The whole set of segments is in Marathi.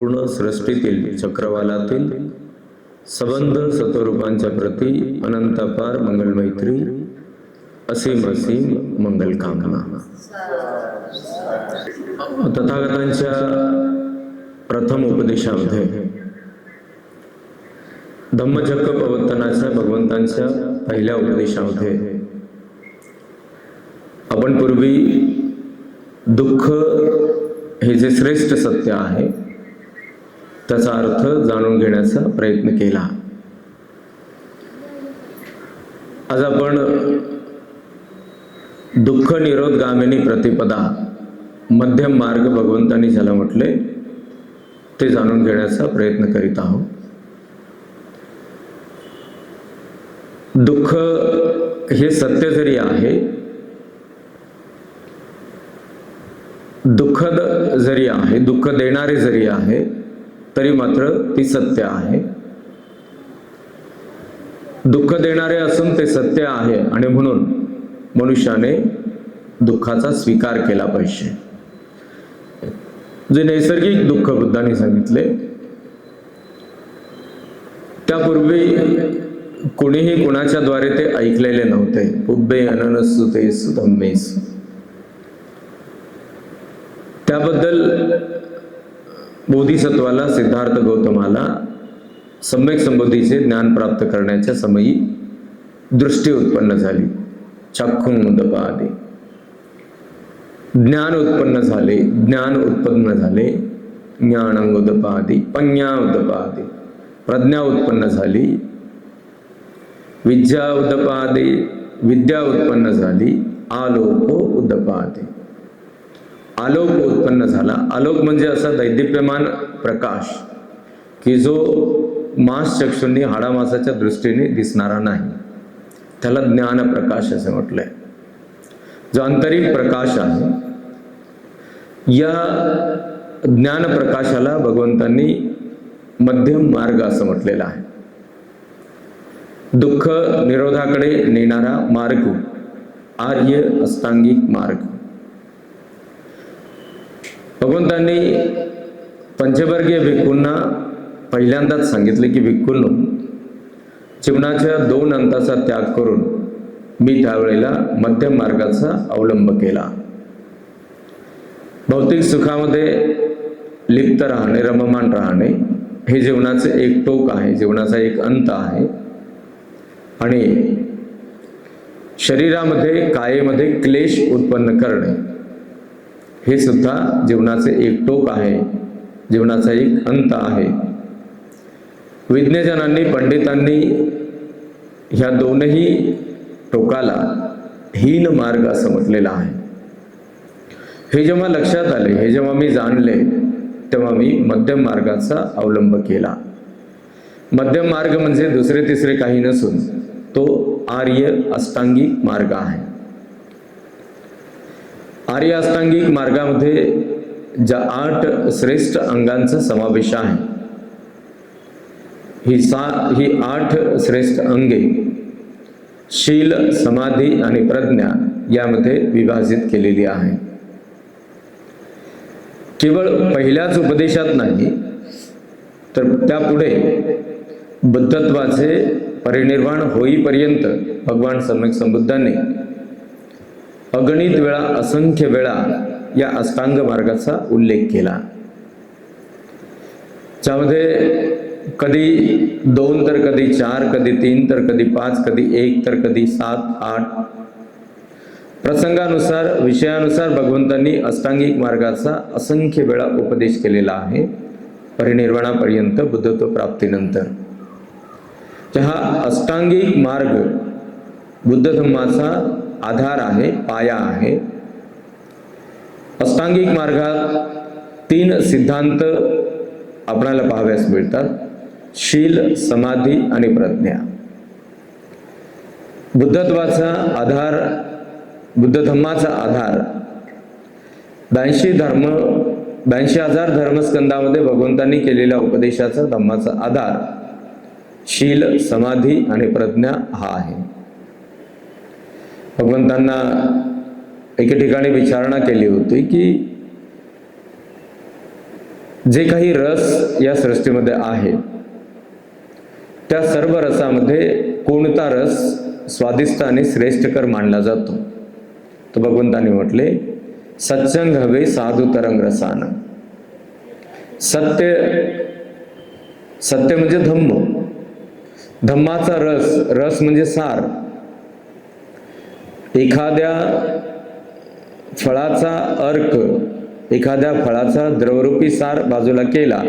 पूर्ण सृष्टीतील चक्रवालातील सबंध सत्वरूपांच्या प्रती अनंतापार मंगल मैत्री असीम असीम मंगल कामना तथागतांच्या प्रथम उपदेशामध्ये धम्मचक्क प्रवर्तनाच्या भगवंतांच्या पहिल्या उपदेशामध्ये आपण पूर्वी दुःख हे जे श्रेष्ठ सत्य आहे त्याचा अर्थ जाणून घेण्याचा प्रयत्न केला. आज आपण दुःख निरोधगामिनी प्रतिपदा मध्यम मार्ग भगवंतांनी ज्याला म्हटले ते जाणून घेण्याचा प्रयत्न करीत आहोत. दुःख हे सत्य जरी आहे दुःखद जरी आहे दुःख देणारे जरी आहे तरी मात्र ती सत्य आहे. दुःख देणारे असून ते सत्य आहे आणि म्हणून मनुष्याने दुःखाचा स्वीकार केला पाहिजे. जे नैसर्गिक दुःख बुद्धाने सांगितले त्यापूर्वी कोणीही कुणाच्या द्वारे ते ऐकलेले नव्हते. उब्बे अननसुतेस सुधम्मेस त्याबद्दल बोधिसत्वाला सिद्धार्थ गौतमाला सम्यक संबोधीचे ज्ञान प्राप्त करण्याच्या समयी दृष्टी उत्पन्न झाली. चाखुंग ज्ञान उत्पन्न झाले ज्ञान उत्पन्न झाले ज्ञान उदपादी पज्ञा उदपादी. प्रज्ञा उत्पन्न झाली विद्या उदपादी विद्या उत्पन्न झाली आलोको उदपादी. आलोक उत्पन्न झाला. आलोक म्हणजे असा दैदिप्यमान प्रकाश की जो मास चक्षुंनी हाडामासाच्या दृष्टीने दिसणारा नाही. त्याला ज्ञान प्रकाश असं म्हटलंय. जो आंतरिक प्रकाश आहे या ज्ञान प्रकाशाला भगवंतांनी मध्यम मार्ग असं म्हटलेलं आहे. दुःख निरोधाकडे नेणारा मार्ग आर्य अष्टांगिक मार्ग. भगवंतांनी पंचवर्गीय भिक्खूंना पहिल्यांदाच सांगितले की भिक्खूंनो जीवनाच्या दोन अंताचा त्याग करून मी त्यावेळेला मध्यम मार्गाचा अवलंब केला. भौतिक सुखामध्ये लिप्त राहणे रममान राहणे हे जीवनाचे एक टोक आहे जीवनाचा एक अंत आहे. आणि शरीरामध्ये कायेमध्ये क्लेश उत्पन्न करणे हे सुद्धा जीवनाचे एक टोक आहे. जीवनाचा एक अंत आहे. विज्ञजनांनी पंडितांनी ह्या दोनही टोकाला हीन मार्ग असं आहे. हे जेव्हा लक्षात आले हे जेव्हा मी जाणले तेव्हा मी मध्यम मार्गाचा अवलंब केला. मध्यम मार्ग म्हणजे दुसरे तिसरे काही नसून तो आर्य अष्टांगिक मार्ग आहे. आर्य अष्टांगिक मार्गामध्ये ज्या आठ श्रेष्ठ अंगांचा समावेश आहे ही सा ही आठ श्रेष्ठ अंगे शील समाधी आणि प्रज्ञा यामध्ये विभाजित केलेली आहे. केवळ पहिल्याच उपदेशात नाही तर त्यापुढे बुद्धत्वाचे परिनिर्वाण होईपर्यंत भगवान सम्यक संबुद्धांनी अगणित वेळा असंख्य वेळा या अष्टांग मार्गाचा उल्लेख केला. ज्यामध्ये कधी दोन तर कधी चार कधी तीन तर कधी पाच कधी एक तर कधी सात आठ. प्रसंगानुसार विषयानुसार भगवंतांनी अष्टांगिक मार्गाचा असंख्य वेळा उपदेश केलेला आहे परिनिर्वाणापर्यंत बुद्धत्व प्राप्तीनंतर हा अष्टांगिक मार्ग बुद्ध धम्माचा आधार आहे पाया आहे. अष्टांगिक मार्गात तीन सिद्धांत आपणाला पाहाव्यास मिळतात. शील समाधी आणि प्रज्ञा. बुद्धत्वाचा आधार बुद्ध धम्माचा आधार. ब्याऐंशी धर्म ब्याऐंशी हजार धर्मस्कंदामध्ये भगवंतांनी केलेल्या उपदेशाचा धम्माचा आधार. शील समाधी आणि प्रज्ञा हा आहे. भगवंतांना एके ठिकाणी विचारणा केली होती की जे काही रस या सृष्टीमध्ये आहे त्या सर्व रसामध्ये कोणता रस स्वादिष्ट आणि श्रेष्ठकर मानला जातो? तर भगवंतांनी म्हटले सत्संग हवे साधू तरंग रसान. सत्य सत्य म्हणजे धम्म. धम्माचा रस रस म्हणजे सार. एखाद्या फळाचा अर्क एखाद्या फळाचा द्रवरूपी सार बाजूला केला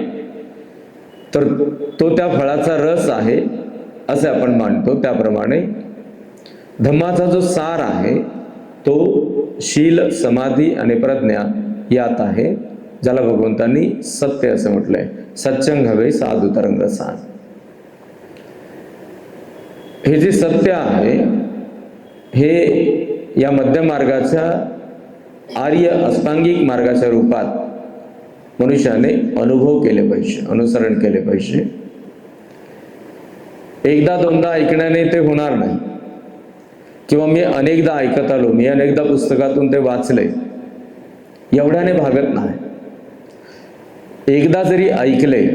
तर तो त्या फळाचा रस आहे असे आपण मानतो. त्याप्रमाणे धम्माचा जो सार आहे तो शील समाधी आणि प्रज्ञा यात आहे ज्याला भगवंतांनी सत्य असं म्हटलंय. सच्चंग हवे साधू तरंग सान हे जे सत्य आहे हे या मध्य मार्गाच्या आर्य अष्टांगिक मार्गाच्या रूपात मनुष्याने अनुभव केले पाहिजे अनुसरण केले पाहिजे. एकदा दोनदा ऐकण्याने ते होणार नाही. किंवा मी अनेकदा ऐकत आलो मी अनेकदा पुस्तकातून ते वाचले एवढ्याने भागत नाही. एकदा जरी ऐकले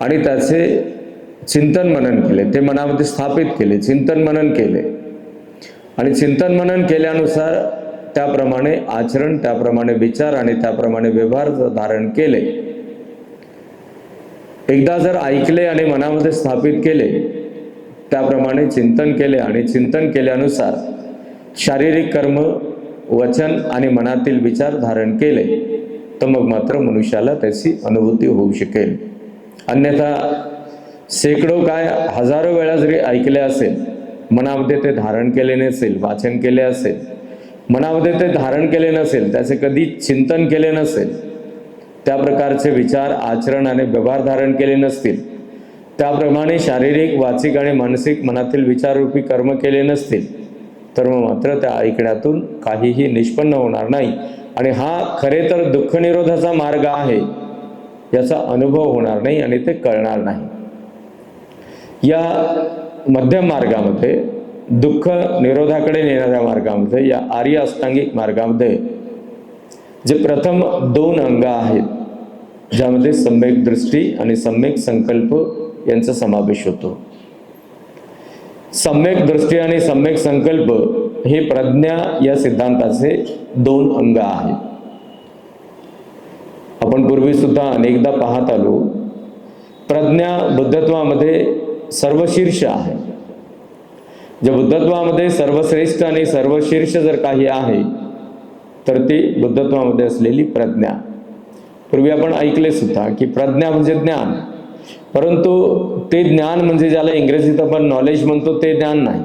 आणि त्याचे चिंतन मनन केले ते मनामध्ये स्थापित केले चिंतन मनन केले आणि चिंतन मनन केल्यानुसार त्याप्रमाणे आचरण त्याप्रमाणे विचार आणि त्याप्रमाणे व्यवहार धारण केले. एकदा जर ऐकले आणि मनामध्ये स्थापित केले त्याप्रमाणे चिंतन केले आणि चिंतन केल्यानुसार शारीरिक कर्म वचन आणि मनातील विचार धारण केले तर मग मात्र मनुष्याला त्याची अनुभूती होऊ शकेल. अन्यथा शेकडो काय हजारो वेळा जरी ऐकले असेल मनामध्ये ते धारण केले नसेल वाचन केले असेल मनामध्ये ते धारण केले नसेल त्याचे कधी चिंतन केले नसेल त्या प्रकारचे विचार आचरण आणि व्यवहार धारण केले नसतील. त्याप्रमाणे शारीरिक वाचिक आणि मानसिक मनातील विचाररूपी कर्म केले नसतील तर मग मात्र त्या ऐकण्यातून काहीही निष्पन्न होणार नाही. आणि हा खरे तर दुःखनिरोधाचा मार्ग आहे याचा अनुभव होणार नाही आणि ते कळणार नाही. या मध्यम मार्गामध्ये दुःख निरोधाकडे नेणाऱ्या मार्गामध्ये या आर्य अष्टांगिक मार्गामध्ये जे प्रथम दोन अंग आहेत ज्यामध्ये सम्यक दृष्टी आणि सम्यक संकल्प यांचा समावेश होतो. सम्यक दृष्टी आणि सम्यक संकल्प हे प्रज्ञा या सिद्धांताचे दोन अंग आहेत. आपण पूर्वी सुद्धा अनेकदा पाहत आलो प्रज्ञा बुद्धत्वामध्ये सर्वशीर्ष आहे. जे बुद्धत्वामध्ये सर्वश्रेष्ठ आणि सर्वशीर्ष जर काही आहे तर ती बुद्धत्वामध्ये असलेली प्रज्ञा. पूर्वी आपण ऐकले सुद्धा की प्रज्ञा म्हणजे ज्ञान. परंतु ते ज्ञान म्हणजे ज्याला इंग्रजीत आपण नॉलेज म्हणतो ते ज्ञान नाही.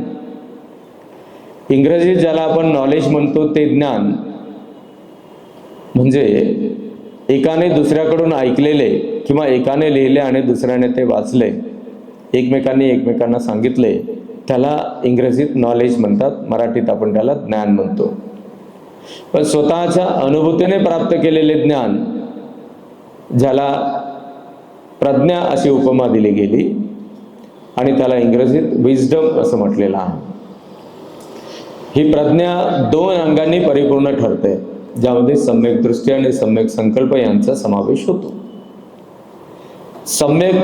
इंग्रजीत ज्याला आपण नॉलेज म्हणतो ते ज्ञान. म्हणजे एकाने दुसऱ्याकडून ऐकलेले किंवा एकाने लिहिले आणि दुसऱ्याने ते वाचले. एकमेकांनी एकमेकांना सांगितले त्याला इंग्रजीत नॉलेज म्हणतात मराठीत आपण त्याला ज्ञान म्हणतो. पण स्वतःच्या अनुभूतीने प्राप्त केलेले ज्ञान ज्याला प्रज्ञा अशी उपमा दिली गेली आणि त्याला इंग्रजीत विजडम असं म्हटलेलं आहे. ही प्रज्ञा दोन अंगांनी परिपूर्ण ठरते ज्यामध्ये सम्यक दृष्टी आणि सम्यक संकल्प यांचा समावेश होतो. सम्यक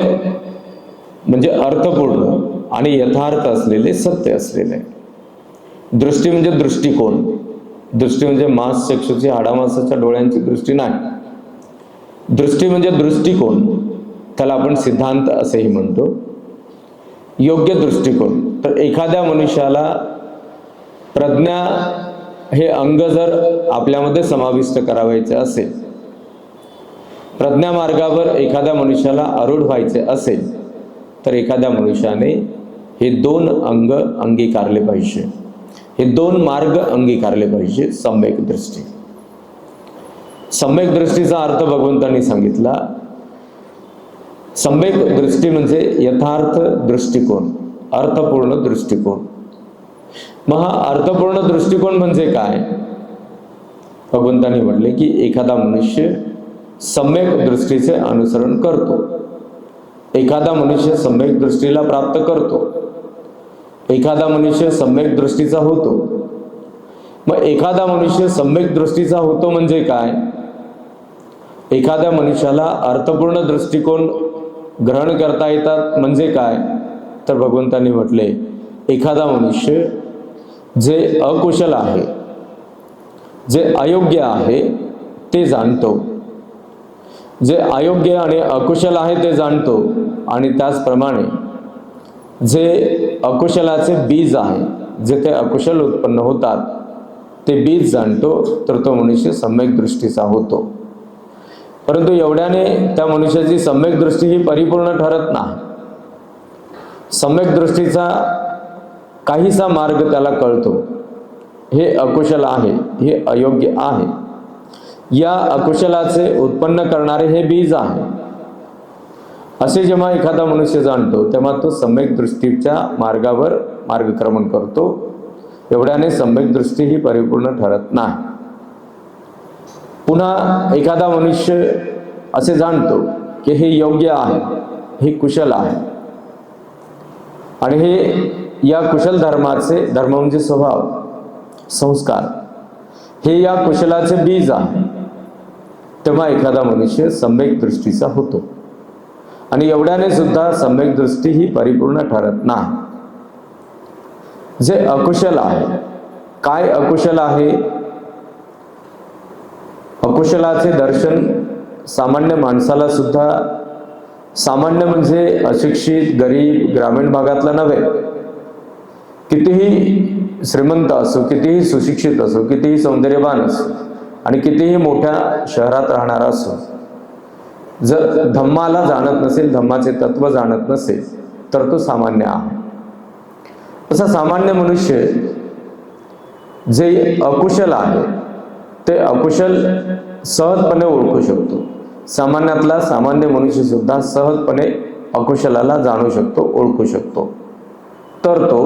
म्हणजे अर्थपूर्ण आणि यथार्थ असलेले सत्य असलेले. दृष्टी म्हणजे दृष्टिकोन. दृष्टी म्हणजे मांस चक्षुची हाडामासाच्या डोळ्यांची दृष्टी नाही. दृष्टी म्हणजे दृष्टिकोन. त्याला आपण सिद्धांत असेही म्हणतो. योग्य दृष्टिकोन. तर एखाद्या मनुष्याला प्रज्ञा हे अंग जर आपल्यामध्ये समाविष्ट करावायचे असेल प्रज्ञा मार्गावर एखाद्या मनुष्याला आरूढ व्हायचे असेल तर एखाद्या मनुष्याने हे दोन अंग अंगीकारले पाहिजे. हे दोन मार्ग अंगीकारले पाहिजे सम्यक दृष्टी. सम्यक दृष्टीचा अर्थ भगवंतांनी सांगितला. सम्यक दृष्टी म्हणजे यथार्थ दृष्टिकोन अर्थपूर्ण दृष्टिकोन. मग हा अर्थपूर्ण दृष्टिकोन म्हणजे काय? भगवंतांनी म्हटले की एखादा मनुष्य सम्यक दृष्टीचे अनुसरण करतो. एखादा मनुष्य सम्यक दृष्टीला प्राप्त करतो. एखादा मनुष्य सम्यक दृष्टीचा होतो. मग एखादा मनुष्य सम्यक दृष्टीचा होतो म्हणजे काय? एखाद्या मनुष्याला अर्थपूर्ण दृष्टिकोन ग्रहण करता येतात म्हणजे काय? तर भगवंतांनी म्हटले एखादा मनुष्य जे अकुशल आहे जे अयोग्य आहे ते जाणतो. जे अयोग्य आणि अकुशल आहे ते जाणतो. आणि त्याचप्रमाणे जे अकुशलाचे बीज आहे जे ते अकुशल उत्पन्न होतात ते बीज जाणतो तर तो मनुष्य सम्यक दृष्टीचा होतो. परंतु एवढ्याने त्या मनुष्याची सम्यक दृष्टी ही परिपूर्ण ठरत नाही. सम्यक दृष्टीचा काहीसा मार्ग त्याला कळतो. हे अकुशल आहे हे अयोग्य आहे. या अकुशलाचे उत्पन्न करणारे हे बीज आहे. असे जेव्हा एखादा मनुष्य जाणतो तेव्हा तो सम्यक दृष्टीच्या मार्गावर मार्गक्रमण करतो. एवढ्याने सम्यक दृष्टी ही परिपूर्ण ठरत नाही. पुन्हा एखादा मनुष्य असे जाणतो की हे योग्य आहे हे कुशल आहे. आणि हे या कुशल धर्माचे धर्म म्हणजे स्वभाव संस्कार. हे या कुशलाचे बीज आहे. तेव्हा एखादा मनुष्य सम्यक दृष्टीचा होतो. आणि एवढ्याने सुद्धा सम्यक दृष्टी ही परिपूर्ण ठरत नाही. जे अकुशल आहे काय अकुशल आहे? अकुशलाचे दर्शन सामान्य माणसाला सुद्धा सामान्य म्हणजे अशिक्षित गरीब ग्रामीण भागातला नव्हे. कितीही श्रीमंत असो कितीही सुशिक्षित असो कितीही सौंदर्यवान असो आणि कितीही मोठ्या शहरात राहणारा असो जर धम्माला जाणत नसेल धम्माचे तत्व जाणत नसेल तर तो सामान्य आहे. तसा सामान्य मनुष्य जे अकुशल आहे ते अकुशल सहजपणे ओळखू शकतो. सामान्यातला सामान्य मनुष्य सुद्धा सहजपणे अकुशलाला जाणू शकतो ओळखू शकतो. तर तो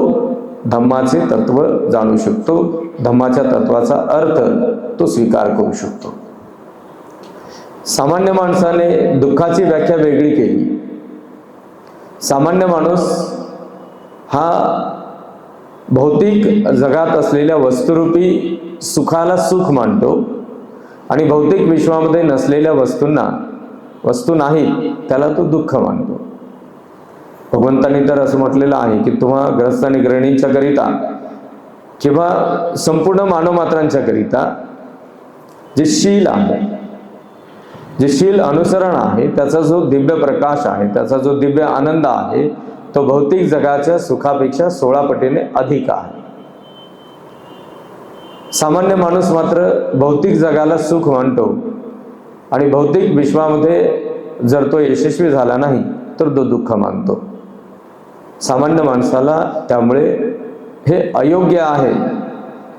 धम्माचे तत्व जाणू शकतो. धम्माच्या तत्वाचा अर्थ तो स्वीकार करू शकतो. सामान्य माणसाने दुःखाची व्याख्या वेगळी केली. सामान्य माणूस हा भौतिक जगात असलेल्या वस्तुरूपी सुखाला सुख मानतो आणि भौतिक विश्वामध्ये नसलेल्या वस्तूंना वस्तू नाही त्याला तो दुःख मानतो. भगवंतांनी तर असं म्हटलेलं आहे की तुम्हा ग्रस्त आणि ग्रहिणींच्या करिता किंवा संपूर्ण मानवमात्रांच्या करिता जे शील आहे जे शील अनुसरण आहे त्याचा जो दिव्य प्रकाश आहे त्याचा जो दिव्य आनंद आहे तो भौतिक जगाच्या सुखापेक्षा सोळा पटीने अधिक आहे. सामान्य माणूस मात्र भौतिक जगाला सुख मानतो आणि भौतिक विश्वामध्ये जर तो यशस्वी झाला नाही तर तो दुःख मानतो. सामान्य माणसाला त्यामुळे हे अयोग्य आहे.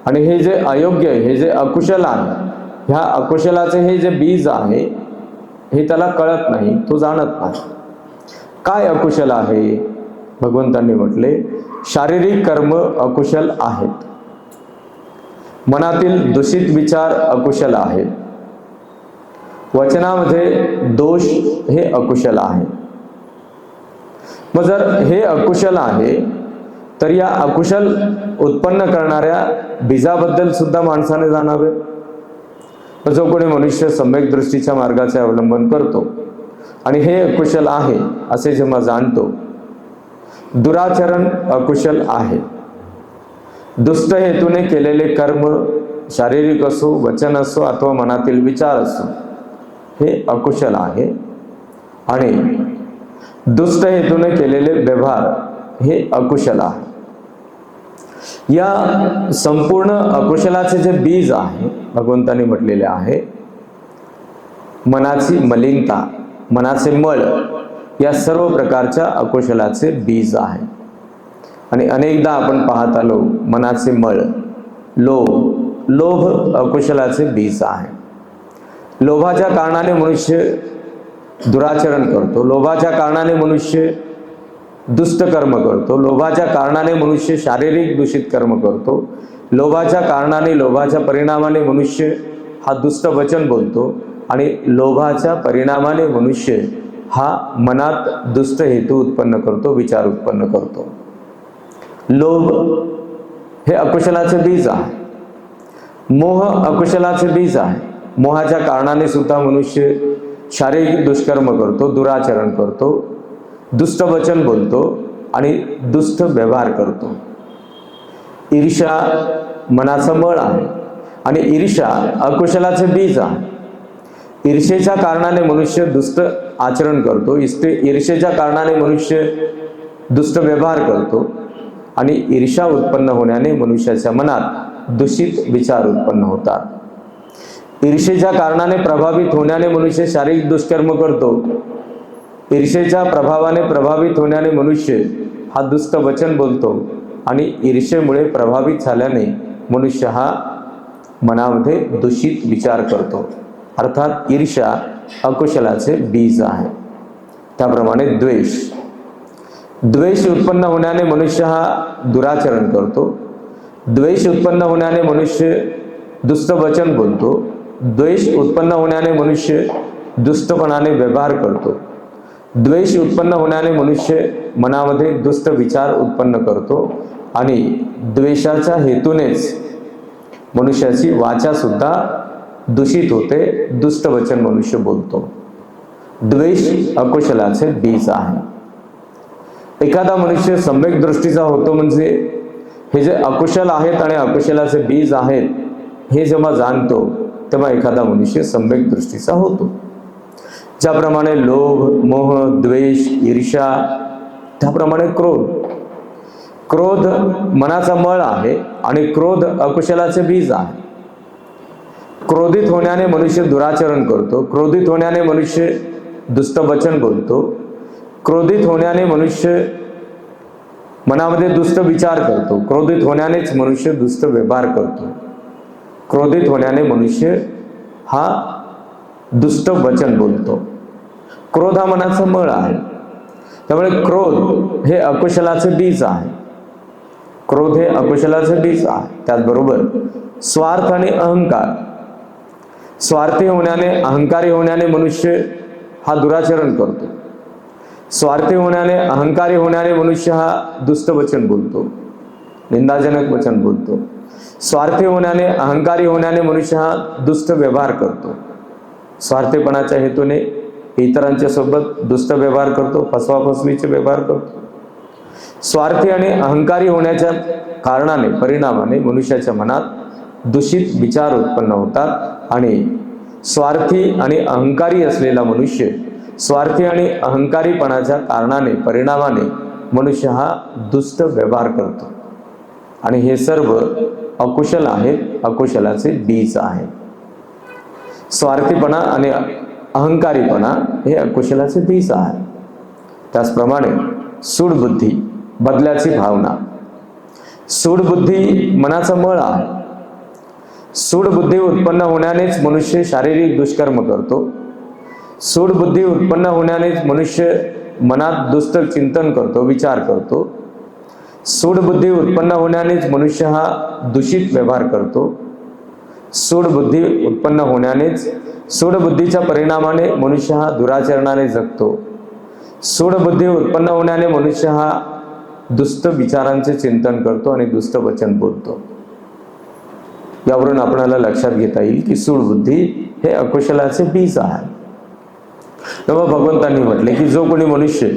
आणि हे जे अयोग्य हे जे अकुशल आहे ह्या अकुशलाचे हे जे बीज आहे हे त्याला कळत नाही तो जाणत नाही. काय अकुशल आहे? भगवंतांनी म्हटले शारीरिक कर्म अकुशल आहेत. मनातील दूषित विचार अकुशल आहेत. वचनामध्ये दोष हे अकुशल आहे. मग जर हे अकुशल आहे तर या अकुशल उत्पन्न करणाऱ्या बीजाबद्दल सुद्धा माणसाने जाणावे. जो कोणी मनुष्य सम्यक दृष्टीच्या मार्गाचे अवलंबन करतो आणि हे अकुशल आहे असे जेव्हा जाणतो दुराचरण अकुशल आहे. दुष्ट हेतूने केलेले कर्म शारीरिक असो वचन असो अथवा मनातील विचार असो हे अकुशल आहे. आणि दुष्ट हेतूने केलेले व्यवहार हे अकुशल आहे. या संपूर्ण अकुशलाचे जे बीज आहे भगवंतांनी म्हटलेले आहे मनाची मलिनता मनाचे मळ या सर्व प्रकारच्या अकुशलाचे बीज आहे. आणि अनेकदा आपण पाहत आलो मनाचे मळ लोभ लोभ अकुशलाचे बीज आहे. लोभाच्या कारणाने मनुष्य दुराचरण करतो. लोभाच्या कारणाने मनुष्य दुष्ट कर्म करतो. लोभाच्या कारणाने मनुष्य शारीरिक दूषित कर्म करतो. लोभाच्या कारणाने लोभाच्या परिणामाने मनुष्य हा दुष्ट वचन बोलतो आणि लोभाच्या परिणामाने मनुष्य हा मनात दुष्ट हेतू उत्पन्न करतो विचार उत्पन्न करतो. लोभ हे अकुशलाचे बीज आहे. मोह अकुशलाचे बीज आहे. मोहाच्या कारणाने सुद्धा मनुष्य शारीरिक दुष्कर्म करतो दुराचरण करतो दुष्ट वचन बोलतो आणि दुष्ट व्यवहार करतो. ईर्षा मनाचं मळ आहे आणि ईर्षा अकुशलाचे बीज आहे. ईर्षेच्या कारणाने मनुष्य दुष्ट आचरण करतो इस्ते ईर्षेच्या कारणाने मनुष्य दुष्ट व्यवहार करतो आणि ईर्षा उत्पन्न होण्याने मनुष्याच्या मनात दूषित विचार उत्पन्न होतात. ईर्षेच्या कारणाने प्रभावित होण्याने मनुष्य शारीरिक दुष्कर्म करतो. ईर्षेच्या प्रभावाने प्रभावित होण्याने मनुष्य हा दुष्ट वचन बोलतो आणि ईर्षेमुळे प्रभावित झाल्याने मनुष्य हा मनामध्ये दूषित विचार करतो. अर्थात ईर्षा अकुशलाचे बीज आहे. त्याप्रमाणे द्वेष. द्वेष उत्पन्न होण्याने मनुष्य हा दुराचरण करतो. द्वेष उत्पन्न होण्याने मनुष्य दुष्ट वचन बोलतो. द्वेष उत्पन्न होण्याने मनुष्य दुष्टपणाने व्यवहार करतो. द्वेष उत्पन्न होण्याने मनुष्य मनामध्ये दुष्ट विचार उत्पन्न करतो आणि द्वेषाच्या हेतूनेच मनुष्याची वाचा सुद्धा दूषित होते दुष्ट वचन मनुष्य बोलतो. द्वेष अकुशलाचे बीज आहे. एखादा मनुष्य सम्यक दृष्टीचा होतो म्हणजे हे जे अकुशल आहेत आणि अकुशलाचे बीज आहेत हे जेव्हा जाणतो तेव्हा एखादा मनुष्य सम्यक दृष्टीचा होतो. ज्याप्रमाणे लोभ मोह द्वेष ईर्षा त्याप्रमाणे क्रोध. क्रोध मनाचा मळ आहे आणि क्रोध अकुशलाचे बीज आहे. क्रोधित होण्याने मनुष्य दुराचरण करतो क्रोधित होण्याने मनुष्य दुष्ट वचन बोलतो क्रोधित होण्याने मनुष्य मनामध्ये दुष्ट विचार करतो क्रोधित होण्यानेच मनुष्य दुष्ट व्यवहार करतो. क्रोधित होण्याने मनुष्य हा दुष्ट वचन बोलतो. क्रोध हा मनाचं मळ आहे. त्यामुळे क्रोध हे अकुशलाचं बीज आहे. क्रोध हे अकुशलाचं बीज आहे. त्याचबरोबर स्वार्थ आणि अहंकार. स्वार्थी होण्याने अहंकारी होण्याने मनुष्य हा दुराचरण करतो. स्वार्थी होण्याने अहंकारी होण्याने मनुष्य हा दुष्ट वचन बोलतो. निंदाजनक वचन बोलतो. स्वार्थी होण्याने अहंकारी होण्याने मनुष्य हा दुष्ट व्यवहार करतो. स्वार्थीपणाच्या हेतूने इतरांच्या सोबत दुष्ट व्यवहार करतो फसवाफसवीचे व्यवहार करतो. स्वार्थी आणि अहंकारी होण्याच्या कारणाने परिणामाने मनुष्याच्या मनात दूषित विचार उत्पन्न होतात आणि स्वार्थी आणि अहंकारी असलेला मनुष्य स्वार्थी आणि अहंकारीपणाच्या कारणाने परिणामाने मनुष्य हा दुष्ट व्यवहार करतो. आणि हे सर्व अकुशल आहेत अकुशलाचे बीज आहे स्वार्थीपणा आणि अहंकारीपणा हे अकुशलाचे बीज आहे त्याचप्रमाणे सूडबुद्धी बदल्याची भावना. सूडबुद्धी मनाचा मळ आहे. सूडबुद्धी उत्पन्न होण्यानेच मनुष्य शारीरिक दुष्कर्म करतो. सूडबुद्धी उत्पन्न होण्यानेच मनुष्य मनात दुष्ट चिंतन करतो विचार करतो. सूडबुद्धी उत्पन्न होण्यानेच मनुष्य हा दूषित व्यवहार करतो. सूडबुद्धी उत्पन्न होण्यानेच सूडबुद्धीच्या परिणामाने मनुष्य हा दुराचरणाने जगतो. सूडबुद्धी उत्पन्न होण्याने मनुष्य हा दुस्त विचारांचे चिंतन करतो आणि दुस्त वचन बोलतो. यावरून आपणाला लक्षात घेता येईल की सूडबुद्धी हे अकुशलाचे बीज आहे. तेव्हा भगवंतांनी म्हटले की जो कोणी मनुष्य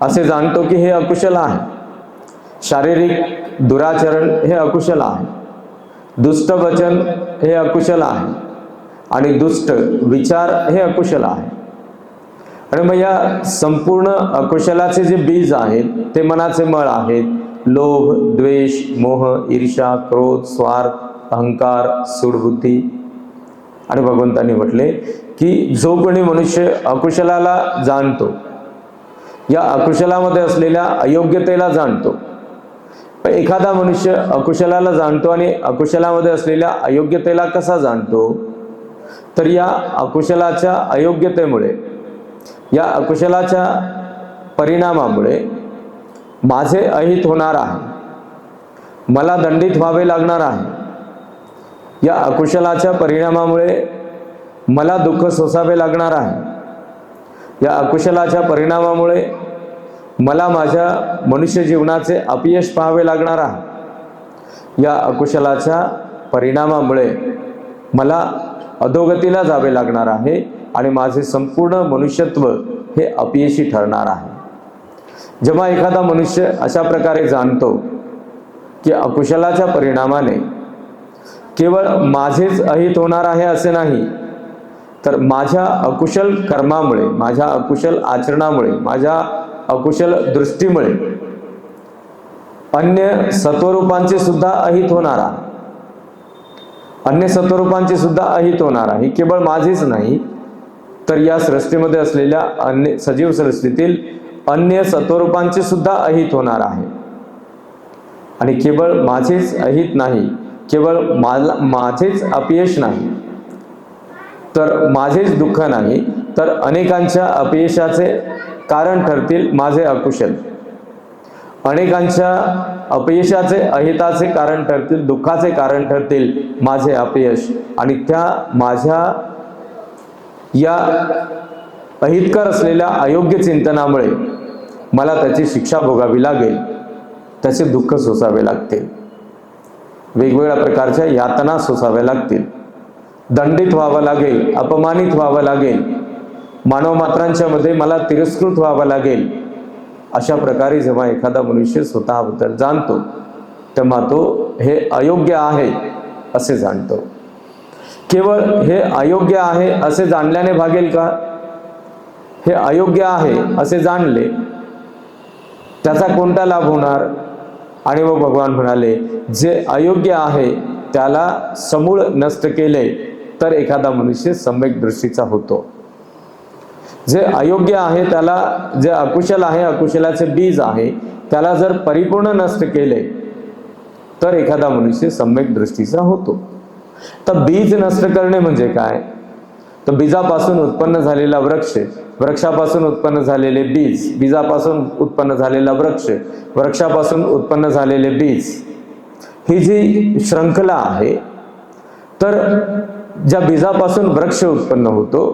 असे जाणतो की हे अकुशल आहे शारीरिक दुराचरण हे अकुशल आहे. दुष्ट वचन हे अकुशल आहे. आणि दुष्ट विचार हे अकुशल आहे. आणि मग या संपूर्ण अकुशलाचे जे बीज आहेत ते मनाचे मळ आहेत. लोभ द्वेष मोह ईर्षा क्रोध स्वार्थ अहंकार सुडबुद्धी. आणि भगवंतांनी म्हटले की जो कोणी मनुष्य अकुशलाला जाणतो या अकुशलामध्ये असलेल्या अयोग्यतेला जाणतो पण एखादा मनुष्य अकुशलाला जाणतो आणि अकुशलामध्ये असलेल्या अयोग्यतेला कसा जाणतो? तर या अकुशलाच्या अयोग्यतेमुळे या अकुशलाच्या परिणामामुळे माझे अहित होणार आहे. मला दंडित व्हावे लागणार आहे. या अकुशलाच्या परिणामामुळे मला दुःख सोसावे लागणार आहे. या अकुशलाच्या परिणामामुळे मला माझ्या मनुष्य जीवनाचे अपयश पाहावे लागणार आहे. या अकुशलाच्या परिणामामुळे मला अधोगतीला जावे लागणार आहे आणि माझे संपूर्ण मनुष्यत्व हे अपयशी ठरणार आहे. जेव्हा एखादा मनुष्य अशा प्रकारे जाणतो की अकुशलाच्या परिणामाने केवळ माझेच अहित होणार आहे असे नाही तर माझ्या अकुशल कर्मामुळे माझ्या अकुशल आचरणामुळे माझ्या अकुशल दृष्टीमुळे. अन्य सत्वरूपांचे सुद्धा अहित होणारा. अन्य सत्वरूपांचे सुद्धा अहित होणार. आहे केवळ माझेच नाही तर या सृष्टीमध्ये असलेल्या अन्य सजीव सृष्टीतील अन्य सत्वरूपांचे सुद्धा अहित होणार आहे. आणि केवळ माझेच अहित नाही केवळ मला माझेच अपयश नाही तर माझेच दुःख नाही तर अनेकांच्या अपयशाचे कारण ठरतील माझे अकुशल. अनेकांच्या अपयशाचे अहिताचे कारण ठरतील दुःखाचे कारण ठरतील माझे अपयश. आणि त्या माझ्या या अहितकर असलेल्या अयोग्य चिंतनामुळे मला त्याची शिक्षा भोगावी लागेल. त्याचे दुःख सोसावे लागतील. वेगवेगळ्या प्रकारच्या यातना सोसाव्या लागतील. दंडित व्हावं लागेल अपमानित व्हावं लागेल मानव मात्रांच्या मध्ये मला तिरस्कृत व्हावं लागेल. अशा प्रकारे जेव्हा एखादा मनुष्य स्वतःबद्दल जाणतो तेव्हा तो हे अयोग्य आहे असे जाणतो. केवळ हे अयोग्य आहे असे जाणल्याने भागेल का? हे अयोग्य आहे असे जाणले त्याचा कोणता लाभ होणार? आणि मग भगवान म्हणाले जे अयोग्य आहे त्याला समूळ नष्ट केले तर एखादा मनुष्य सम्यक दृष्टीचा होतो. जे अयोग्य आहे त्याला जे अकुशल आहे अकुशलाचे बीज आहे त्याला जर परिपूर्ण नष्ट केले तर एखादा मनुष्य सम्यक दृष्टीचा होतो. तर बीज नष्ट करणे म्हणजे काय? तर बीजापासून उत्पन्न झालेला वृक्ष वृक्षापासून उत्पन्न झालेले बीज बीजापासून उत्पन्न झालेला वृक्ष वृक्षापासून उत्पन्न झालेले बीज. ही जी श्रंखला आहे तर ज्या बीजापासून वृक्ष उत्पन्न होतो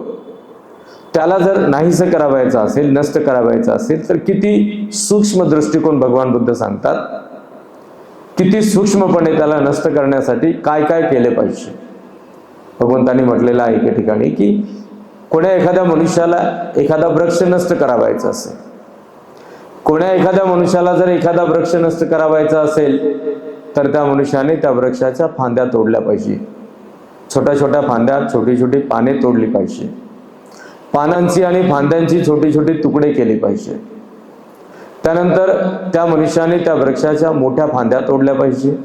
त्याला जर नाहीसं करावायचं असेल नष्ट करावायचं असेल तर किती सूक्ष्म दृष्टिकोन भगवान बुद्ध सांगतात? किती सूक्ष्मपणे त्याला नष्ट करण्यासाठी काय काय केले पाहिजे? भगवंतांनी म्हटलेलं आहे एके ठिकाणी की कोण्या एखाद्या मनुष्याला एखादा वृक्ष नष्ट करावायचा असेल कोण्या एखाद्या मनुष्याला जर एखादा वृक्ष नष्ट करावायचा असेल तर त्या मनुष्याने त्या वृक्षाच्या फांद्या तोडल्या पाहिजे. छोट्या छोट्या फांद्या छोटी छोटी पाने तोडली पाहिजे. पानांची आणि फांद्यांची छोटी छोटी तुकडे केले पाहिजे. त्यानंतर त्या मनुष्याने त्या वृक्षाच्या मोठ्या फांद्या तोडल्या पाहिजे.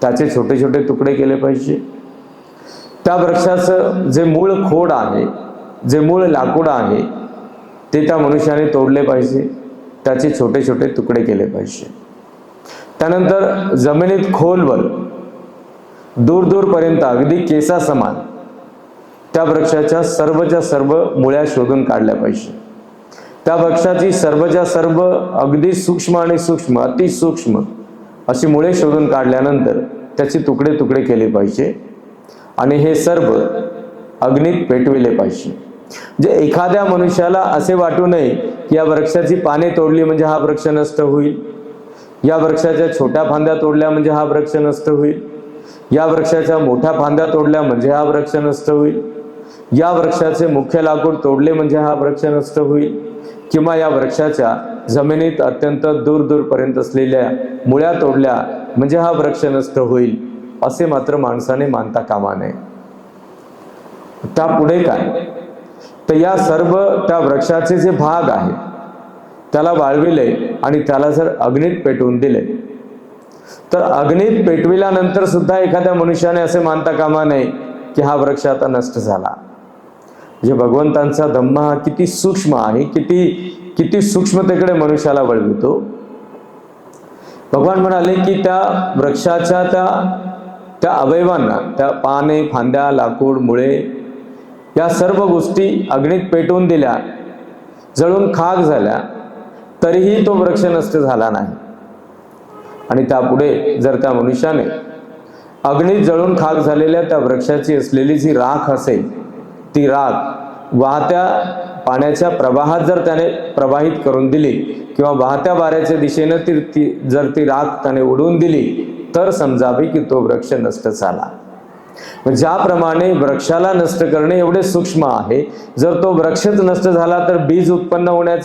त्याचे छोटे छोटे तुकडे केले पाहिजे. त्या वृक्षाचं जे मूळ खोड आहे जे मूळ लाकूड आहे ते त्या मनुष्याने तोडले पाहिजे. त्याचे छोटे छोटे तुकडे केले पाहिजे. त्यानंतर जमिनीत खोलवर दूर दूरपर्यंत अगदी केसा समान त्या वृक्षाच्या सर्वच्या सर्व मुळ्या शोधून काढल्या पाहिजे. त्या वृक्षाची सर्वच्या सर्व अगदी सूक्ष्म आणि सूक्ष्म अतिसूक्ष्म अशी मुळे शोधून काढल्यानंतर त्याचे तुकडे तुकडे केले पाहिजे आणि हे सर्व अग्नीत पेटविले पाहिजे. जे एखाद्या मनुष्याला असे वाटू नये की या वृक्षाची पाने तोडली म्हणजे हा वृक्ष नष्ट होईल. या वृक्षाच्या छोट्या फांद्या तोडल्या म्हणजे हा वृक्ष नष्ट होईल. या वृक्षाच्या मोठ्या फांद्या तोडल्या म्हणजे हा वृक्ष नष्ट होईल. या वृक्षाचे मुख्य लाकूड तोडले म्हणजे हा वृक्ष नष्ट होईल किंवा या वृक्षाच्या जमिनीत अत्यंत दूर दूरपर्यंत असलेल्या मुळ्या तोडल्या म्हणजे हा वृक्ष नष्ट होईल असे मात्र माणसाने मानता कामा नये त्या पुढे काय? तर या सर्व त्या वृक्षाचे जे भाग आहे त्याला वाळविले आणि त्याला जर अग्नीत पेटवून दिले. तर अग्नीत पेटविल्यानंतर सुद्धा एखाद्या मनुष्याने असे मानता कामा नये की हा वृक्ष आता नष्ट झाला. म्हणजे भगवंतांचा धम्म हा किती सूक्ष्म आहे किती किती सूक्ष्मतेकडे मनुष्याला वळवितो. भगवान म्हणाले की त्या वृक्षाच्या त्या त्या अवयवांना त्या पाने फांद्या लाकूड मुळे या सर्व गोष्टी अग्नीत पेटवून दिल्या. जळून खाक झाल्या. तरीही तो वृक्ष नष्ट झाला नाही. आणि त्यापुढे जर त्या मनुष्याने अग्नीत जळून खाक झालेल्या त्या वृक्षाची असलेली जी राख असेल ती राग वाहत्या पाण्याच्या प्रवाहात जर त्याने प्रवाहित करून दिली किंवा वाहत्या वाऱ्याच्या दिशेनं ती ती जर ती राग त्याने उडवून दिली तर समजावे की तो वृक्ष नष्ट झाला. ज्याप्रमाणे वृक्षाला नष्ट करणे एवढे सूक्ष्म आहे जर तो वृक्षच नष्ट झाला तर बीज उत्पन्न होण्याचे